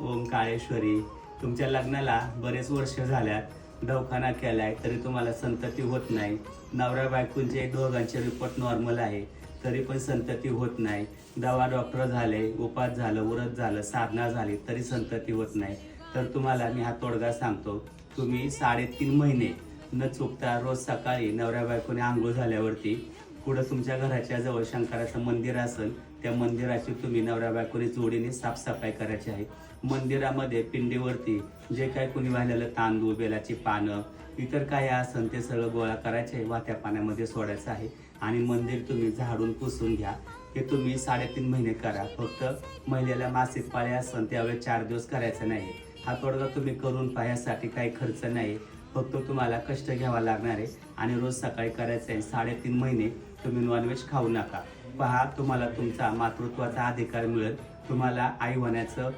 ओम काळेश्वरी तुमच्या लग्नाला बरेच वर्ष झाल्यात दवाखाना केलाय तरी तुम्हाला संतती होत नाही. नवऱ्या बायकोंचे दोघांचे रिपोर्ट नॉर्मल आहे तरी पण संतती होत नाही. दवा डॉक्टर झाले उपास झालं व्रत झालं साधना झाली तरी संतती होत नाही. तर तुम्हाला मी हा तोडगा सांगतो. तुम्ही साडेतीन महिने न चुकता रोज सकाळी नवऱ्या बायकोने आंघोळ झाल्यावरती पुढं तुमच्या घराच्या जवळ शंकराचं मंदिर असेल त्या मंदिराची तुम्ही नवऱ्या बायकोने जोडीने साफसफाई करायची आहे. मंदिरामध्ये पिंडीवरती जे काही कुणी वाहिलेलं तांदूळ बेलाची पानं इतर काय असेल ते सगळं गोळा करायचे वात्या पाण्यामध्ये सोडायचं आहे. आणि मंदिर तुम्ही झाडून पुसून घ्या. हे तुम्ही साडेतीन महिने करा. फक्त महिलेला मासिक पाळी असेल त्यावेळेस चार दिवस करायचं नाही. हा तोडगा तुम्ही करून पाहण्यासाठी काही खर्च नाही. फक्त तुम्हाला कष्ट घ्यावा लागणार आहे आणि रोज सकाळी करायचं आहे. साडेतीन महिने तुम्ही नॉनव्हेज खाऊ नका. पहा तुम्हाला तुमचा मातृत्वाचा अधिकार मिळेल. तुम्हाला आई होण्याचं